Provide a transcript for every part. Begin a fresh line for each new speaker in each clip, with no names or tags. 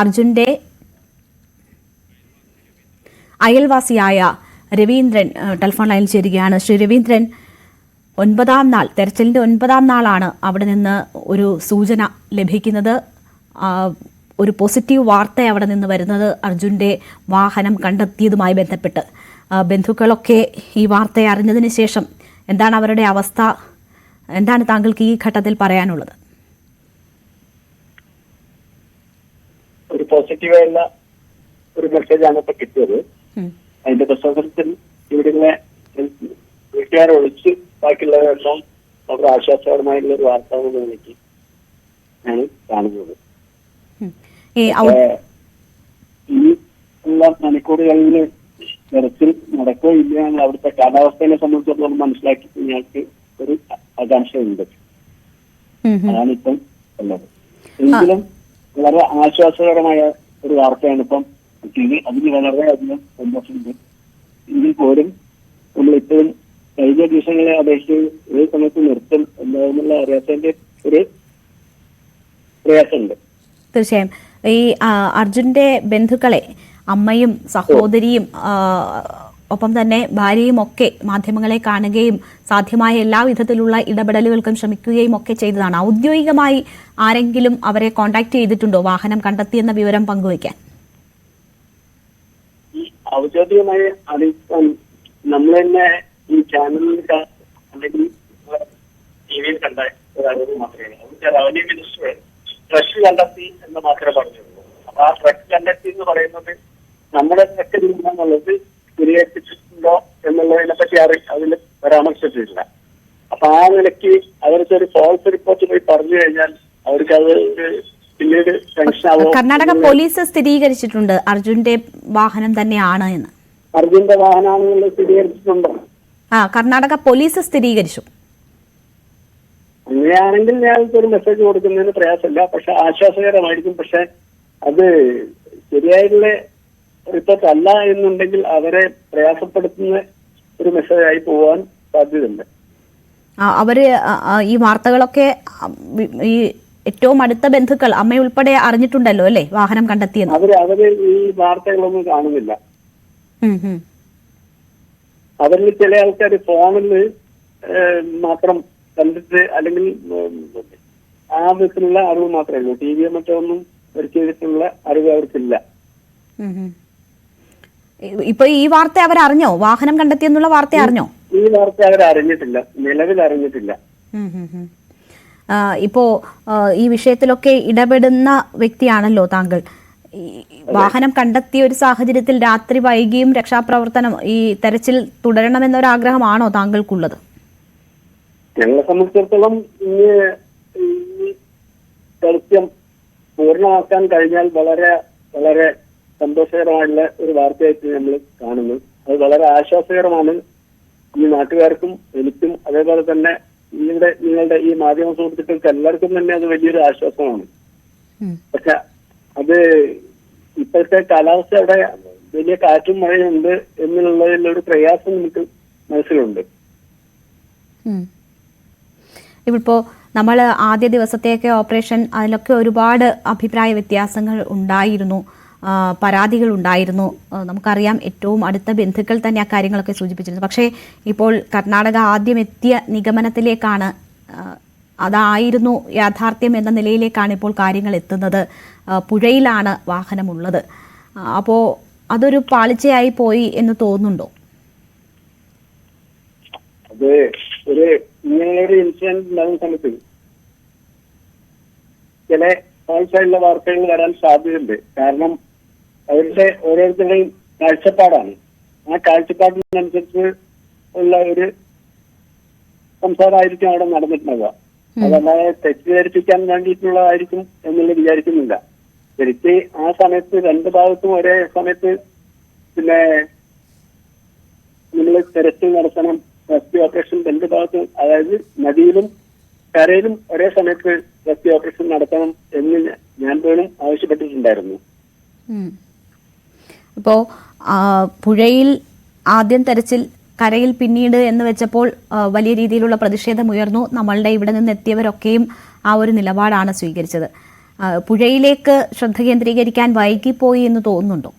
അർജുന്റെ അയൽവാസിയായ രവീന്ദ്രൻ ടെലിഫോൺ ലൈനിൽ ചേരുകയാണ്. ശ്രീ രവീന്ദ്രൻ ഒൻപതാം നാൾ തെരച്ചിലിന്റെ ഒൻപതാം നാളാണ് അവിടെ നിന്ന് ഒരു സൂചന ലഭിക്കുന്നത്. ഒരു പോസിറ്റീവ് വാർത്ത അവിടെ നിന്ന് വരുന്നത് അർജുന്റെ വാഹനം കണ്ടെത്തിയതുമായി ബന്ധപ്പെട്ട്. ബന്ധുക്കളൊക്കെ ഈ വാർത്ത അറിഞ്ഞതിന് ശേഷം എന്താണ് അവരുടെ അവസ്ഥ? എന്താണ് താങ്കൾക്ക് ഈ ഘട്ടത്തിൽ പറയാനുള്ളത്
ഒരു പോസിറ്റീവായുള്ള ഒരു മെസ്സേജാണ് ഇപ്പൊ കിട്ടിയത്. അതിന്റെ പശ്ചാത്തലത്തിൽ ഇവിടുന്ന് വീട്ടുകാരെ ഒളിച്ച് ബാക്കിയുള്ളവരെല്ലാം വളരെ ആശ്വാസകരമായിട്ടുള്ള ഒരു വാർത്ത എന്ന് നിലയ്ക്ക് ഞാൻ കാണുന്നത്.
ഈ
ഉള്ള മണിക്കൂറുകളിൽ തെരച്ചിൽ നടക്കോ ഇല്ല എന്ന് അവിടുത്തെ കാലാവസ്ഥയെ സംബന്ധിച്ചിടത്തോളം മനസ്സിലാക്കി ഞങ്ങൾക്ക് ഒരു ആകാംക്ഷയുണ്ട്. അതാണ് ഇപ്പം ഉള്ളത്. എങ്കിലും വളരെ ആശ്വാസകരമായ ഒരു വാർത്തയാണ് ഇപ്പം കിട്ടിയത് അതിന് വളരെയധികം സന്തോഷമുണ്ട്. എങ്കിൽ പോലും നമ്മളിപ്പോഴും കഴിഞ്ഞ ദിവസങ്ങളെ അപേക്ഷിച്ച് ഏത് സമയത്ത് നിർത്തും എന്താണെന്നുള്ള അറിയാത്തതിന്റെ ഒരു പ്രയാസമുണ്ട്.
തീർച്ചയായും. ഈ അർജുന്റെ ബന്ധുക്കളെ അമ്മയും സഹോദരിയും ഒപ്പം തന്നെ ഭാര്യയും ഒക്കെ മാധ്യമങ്ങളെ കാണുകയും സാധ്യമായ എല്ലാ വിധത്തിലുള്ള ഇടപെടലുകൾക്കും ശ്രമിക്കുകയും ഒക്കെ ചെയ്തതാണ്. ഔദ്യോഗികമായി ആരെങ്കിലും അവരെ കോണ്ടാക്ട് ചെയ്തിട്ടുണ്ടോ? വാഹനം കണ്ടെത്തിയെന്ന വിവരം പങ്കുവയ്ക്കാൻ.
ഔദ്യോഗികമായി അറിയിക്കാൻ നമ്മൾ തന്നെ ഈ ചാനലിൽ അല്ലെങ്കിൽ ടി വിയിൽ കണ്ട ഒരു മാത്രമേ റവന്യൂ മിനിസ്റ്റർ ട്രഷ് കണ്ടെത്തി എന്ന് മാത്രമേ പറഞ്ഞുള്ളൂ. അപ്പൊ ആ ട്രക്ക് കണ്ടെത്തി എന്ന് പറയുന്നത് നമ്മുടെ ട്രക്ക് എന്നുള്ളത് സ്ഥിരീകരിച്ചിട്ടുണ്ടോ എന്നുള്ളതിനെ പറ്റി അറി അതിൽ പരാമർശിച്ചിട്ടില്ല. അപ്പൊ ആ നിലയ്ക്ക് അവർക്ക് ഒരു ഫോൾസ് റിപ്പോർട്ട് പോയി പറഞ്ഞു കഴിഞ്ഞാൽ അവർക്ക് അത് പിന്നീട്
കർണാടക പോലീസ് സ്ഥിരീകരിച്ചിട്ടുണ്ട്. അർജുന്റെ വാഹനം തന്നെയാണ് എന്ന്.
അർജുന്റെ വാഹനമാണെന്നുള്ളത് സ്ഥിരീകരിച്ചിട്ടുണ്ടോ?
ആ കർണാടക പോലീസ് സ്ഥിരീകരിച്ചു.
അങ്ങനെയാണെങ്കിൽ ഞാൻ ഒരു മെസ്സേജ് കൊടുക്കുന്നതിന് പ്രയാസമില്ല. പക്ഷെ ആശ്വാസകരമായിരിക്കും. പക്ഷെ അത് ശരിയായിട്ടുള്ള റിപ്പോർട്ട് അല്ല എന്നുണ്ടെങ്കിൽ അവരെ പ്രയാസപ്പെടുത്തുന്ന ഒരു മെസ്സേജായി പോവാൻ സാധ്യതയുണ്ട്.
അവർ ഈ വാർത്തകളൊക്കെ ഈ ഏറ്റവും അടുത്ത ബന്ധുക്കൾ അമ്മയുൾപ്പെടെ അറിഞ്ഞിട്ടുണ്ടല്ലോ അല്ലേ വാഹനം കണ്ടെത്തിയെന്ന്?
അവർ അവർ ഈ വാർത്തകളൊന്നും കാണുന്നില്ല. അവരിൽ ചില ആൾക്കാർ ഫോണിൽ മാത്രം കണ്ടിട്ട് അല്ലെങ്കിൽ ആ വിധത്തിലുള്ള അറിവ് മാത്രമേ ഉള്ളൂ. ടി വിയോ മറ്റോ ഒന്നും ഒരു ചെയ്തിട്ടുള്ള അറിവ് അവർക്കില്ല.
ഇപ്പൊ ഈ വാർത്ത അവർ അറിഞ്ഞോ വാഹനം കണ്ടെത്തിയെന്നുള്ള വാർത്ത അറിഞ്ഞോ?
ഈ വാർത്ത അവർ അറിഞ്ഞിട്ടില്ല. നിലവിൽ അറിഞ്ഞിട്ടില്ല
ഇപ്പോ ഈ വിഷയത്തിലൊക്കെ ഇടപെടുന്ന വ്യക്തിയാണല്ലോ താങ്കൾ. വാഹനം കണ്ടെത്തിയ ഒരു സാഹചര്യത്തിൽ രാത്രി വൈകിയും രക്ഷാപ്രവർത്തനം ഈ തെരച്ചിൽ തുടരണമെന്നൊരാഗ്രഹമാണോ താങ്കൾക്കുള്ളത്?
ഞങ്ങളെ സംബന്ധിച്ചിടത്തോളം ഈ ദൗത്യം പൂർണമാക്കാൻ കഴിഞ്ഞാൽ വളരെ വളരെ സന്തോഷകരമായുള്ള ഒരു വാർത്തയായിട്ട് നമ്മൾ കാണുന്നു. അത് വളരെ ആശ്വാസകരമാണ്. ഈ നാട്ടുകാർക്കും എനിക്കും അതേപോലെ തന്നെ നിങ്ങളുടെ നിങ്ങളുടെ ഈ മാധ്യമ സുഹൃത്തുക്കൾക്ക് എല്ലാവർക്കും തന്നെ അത് വലിയൊരു ആശ്വാസമാണ്. പക്ഷെ അത് ഇപ്പോഴത്തെ കാലാവസ്ഥ അവിടെ വലിയ കാറ്റും മഴയും ഉണ്ട് എന്നുള്ളതിലൊരു പ്രയാസം നമുക്ക് മനസ്സിലുണ്ട്.
ഇപ്പോ നമ്മൾ ആദ്യ ദിവസത്തെയൊക്കെ ഓപ്പറേഷൻ അതിലൊക്കെ ഒരുപാട് അഭിപ്രായ വ്യത്യാസങ്ങൾ ഉണ്ടായിരുന്നു. പരാതികൾ ഉണ്ടായിരുന്നു നമുക്കറിയാം ഏറ്റവും അടുത്ത ബന്ധുക്കൾ തന്നെ ആ കാര്യങ്ങളൊക്കെ സൂചിപ്പിച്ചിരുന്നു. പക്ഷേ ഇപ്പോൾ കർണാടക ആദ്യം എത്തിയ നിഗമനത്തിലേക്കാണ് അതായിരുന്നു യാഥാർത്ഥ്യം എന്ന നിലയിലേക്കാണ് ഇപ്പോൾ കാര്യങ്ങൾ എത്തുന്നത്. പുഴയിലാണ് വാഹനമുള്ളത്. അപ്പോൾ അതൊരു പാളിച്ചയായി പോയി എന്ന് തോന്നുന്നുണ്ടോ?
അത് ഒരു ഇങ്ങനെയൊരു ഇൻസിഡന്റ് ഉണ്ടാകുന്ന സമയത്ത് ചില പാളിച്ചയുള്ള വാർത്തകൾ വരാൻ സാധ്യതയുണ്ട്. കാരണം അവരുടെ ഓരോരുത്തരുടെയും കാഴ്ചപ്പാടാണ്. ആ കാഴ്ചപ്പാടിനനുസരിച്ച് ഉള്ള ഒരു സംസാരമായിരിക്കും അവിടെ നടന്നിട്ടുണ്ടാവുക. അതല്ലാതെ തെറ്റിദ്ധരിപ്പിക്കാൻ വേണ്ടിയിട്ടുള്ളതായിരിക്കും എന്നുള്ള വിചാരിക്കുന്നില്ല. ശരിക്ക് ആ സമയത്ത് രണ്ട് ഭാഗത്തും ഒരേ സമയത്ത് പിന്നെ നമ്മൾ തെരച്ചിൽ നടത്തണം റെസ്ക്യൂ ഓപ്പറേഷൻ രണ്ട് ഭാഗത്തും അതായത് നദിയിലും കരയിലും ഒരേ സമയത്ത് റെസ്ക്യൂ ഓപ്പറേഷൻ നടത്തണം എന്ന് ഞാൻ പോലും ആവശ്യപ്പെട്ടിട്ടുണ്ടായിരുന്നു.
ഉം. ഇപ്പോ ആ, പുഴയിൽ ആദ്യം തെരച്ചിൽ കരയിൽ പിന്നീട് എന്ന് വെച്ചപ്പോൾ വലിയ രീതിയിലുള്ള പ്രതിഷേധം ഉയർന്നു. നമ്മളുടെ ഇവിടെ നിന്ന് എത്തിയവരൊക്കെയും ആ ഒരു നിലപാടാണ് സ്വീകരിച്ചത്. പുഴയിലേക്ക് ശ്രദ്ധ കേന്ദ്രീകരിക്കാൻ വൈകിപ്പോയി എന്ന് തോന്നുന്നുണ്ടോ?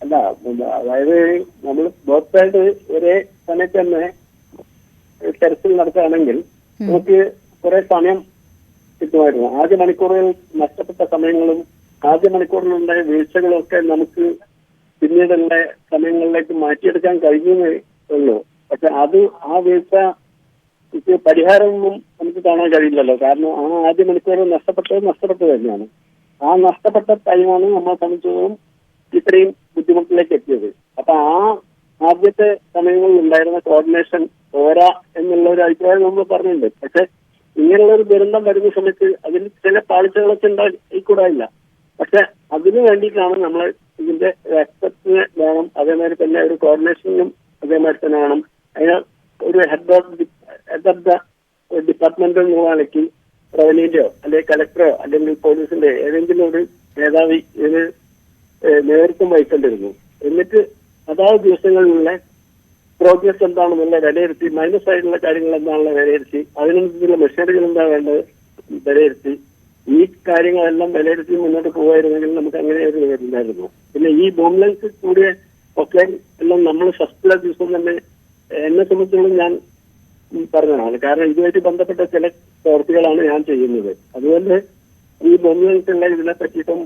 അല്ല അതായത് നമ്മൾ ബോത്ത് സൈഡ് ഒരേ സമയത്ത് തന്നെ തെരച്ചിൽ നടത്തുകയാണെങ്കിൽ നമുക്ക് കുറെ സമയം കിട്ടുമായിരുന്നു. ആദ്യ മണിക്കൂറുകൾ നഷ്ടപ്പെട്ട സമയങ്ങളും ആദ്യ മണിക്കൂറിലുണ്ടായ വീഴ്ചകളൊക്കെ നമുക്ക് പിന്നീടുള്ള സമയങ്ങളിലേക്ക് മാറ്റിയെടുക്കാൻ കഴിയുന്നേ ഉള്ളൂ. പക്ഷെ അത് ആ വീഴ്ച പരിഹാരമൊന്നും നമുക്ക് കാണാൻ കഴിയില്ലല്ലോ. കാരണം ആ ആദ്യ മണിക്കൂർ നഷ്ടപ്പെട്ടത് നഷ്ടപ്പെട്ടത് തന്നെയാണ്. ആ നഷ്ടപ്പെട്ട ടൈമാണ് നമ്മളെ സംബന്ധിച്ചതും ഇത്രയും ബുദ്ധിമുട്ടിലേക്ക് എത്തിയത്. അപ്പൊ ആ ആദ്യത്തെ സമയങ്ങളിൽ ഉണ്ടായിരുന്ന കോർഡിനേഷൻ പോരാ എന്നുള്ള ഒരു അഭിപ്രായം നമ്മൾ പറഞ്ഞിട്ടുണ്ട്. പക്ഷെ ഇങ്ങനെയുള്ള ഒരു ദുരന്തം വരുന്ന സമയത്ത് അതിൽ ചില പാളിച്ചകളൊക്കെ ഉണ്ടായിക്കൂടായില്ല പക്ഷെ അതിനു വേണ്ടിയിട്ടാണ് നമ്മൾ ഇതിന്റെ രക്തത്തിന് വേണം. അതേമാതിരി തന്നെ ഒരു കോർഡിനേഷനും അതേമാതിരി തന്നെ വേണം. അതിന് ഒരു head of head of the department നിലയ്ക്ക് റവന്യൂന്റെയോ അല്ലെങ്കിൽ കലക്ടറോ അല്ലെങ്കിൽ പോലീസിന്റെ ഏതെങ്കിലും ഒരു മേധാവി ഇതിന് നേതൃത്വം വഹിക്കേണ്ടിരുന്നു എന്നിട്ട് അതാത് ദിവസങ്ങളിലുള്ള പ്രോഗ്രസ് എന്താണെന്നുള്ള വിലയിരുത്തി മൈനസ് ആയിട്ടുള്ള കാര്യങ്ങൾ എന്താണെന്നുള്ള വിലയിരുത്തി അതിനനുസരിച്ചുള്ള മെഷീനുകൾ എന്താ വേണ്ടത്? വിലയിരുത്തി ഈ കാര്യങ്ങളെല്ലാം വിലയിരുത്തി മുന്നോട്ട് പോകുമായിരുന്നെങ്കിൽ നമുക്ക് അങ്ങനെ ഒരു വരില്ലായിരുന്നു പിന്നെ ഈ ബോംബ്ലൻസ് കൂടിയ ഒക്കെ എല്ലാം നമ്മൾ ഫസ്റ്റിലെ ദിവസം തന്നെ എന്നെ സംബന്ധിച്ചോളം ഞാൻ പറഞ്ഞതാണ്. കാരണം ഇതുമായിട്ട് ബന്ധപ്പെട്ട ചില പ്രവർത്തികളാണ് ഞാൻ ചെയ്യുന്നത്. അതുകൊണ്ട് ഈ ബോംബ്ലൻസുള്ള ഇതിനെ പറ്റിയിട്ടും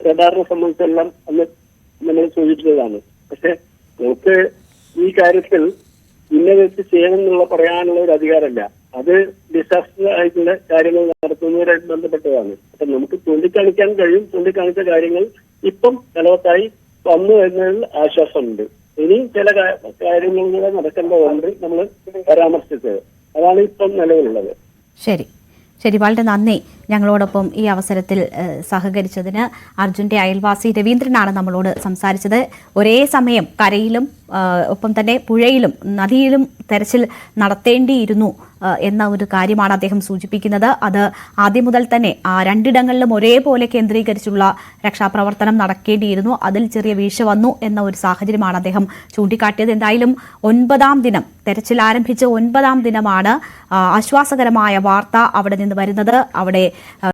റഡാറിനെ സംബന്ധിച്ചെല്ലാം അന്ന് നമ്മൾ സൂചിപ്പിച്ചതാണ്. പക്ഷെ നമുക്ക് ഈ കാര്യത്തിൽ ഇന്ന വെച്ച് ചെയ്യണം എന്നുള്ള പറയാനുള്ള ഒരു അധികാരമില്ല. അത് ഡിസാസ്റ്റർ ആയിട്ടുള്ള കാര്യങ്ങൾ നടത്തുന്നവരായിട്ട് ബന്ധപ്പെട്ടതാണ്. അപ്പൊ നമുക്ക് ചൂണ്ടിക്കാണിക്കാൻ കഴിയും. ചൂണ്ടിക്കാണിച്ച കാര്യങ്ങൾ ഇപ്പം ഫലവത്തായി വന്നു എന്നതിൽ ആശ്വാസമുണ്ട്. ഇനിയും ചില കാര്യങ്ങൾ കൂടെ നടക്കേണ്ടതുണ്ട് നമ്മൾ പരാമർശിച്ചത്. അതാണ് ഇപ്പം നിലവിലുള്ളത്.
ശരി. ശരി വളരെ നന്ദി ഞങ്ങളോടൊപ്പം ഈ അവസരത്തിൽ സഹകരിച്ചതിന്. അർജുന്റെ അയൽവാസി രവീന്ദ്രനാണ് നമ്മളോട് സംസാരിച്ചത്. ഒരേ സമയം കരയിലും ഒപ്പം തന്നെ പുഴയിലും നദിയിലും തെരച്ചിൽ നടത്തേണ്ടിയിരുന്നു എന്ന ഒരു കാര്യമാണ് അദ്ദേഹം സൂചിപ്പിക്കുന്നത്. അത് ആദ്യം മുതൽ തന്നെ ആ രണ്ടിടങ്ങളിലും ഒരേപോലെ കേന്ദ്രീകരിച്ചുള്ള രക്ഷാപ്രവർത്തനം നടക്കേണ്ടിയിരുന്നു. അതിൽ ചെറിയ വീഴ്ച വന്നു എന്ന ഒരു സാഹചര്യമാണ് അദ്ദേഹം ചൂണ്ടിക്കാട്ടിയത്. എന്തായാലും ഒൻപതാം ദിനം തെരച്ചിൽ ആരംഭിച്ച ഒൻപതാം ദിനമാണ് ആശ്വാസകരമായ വാർത്ത അവിടെ നിന്ന് വരുന്നത്. അവിടെ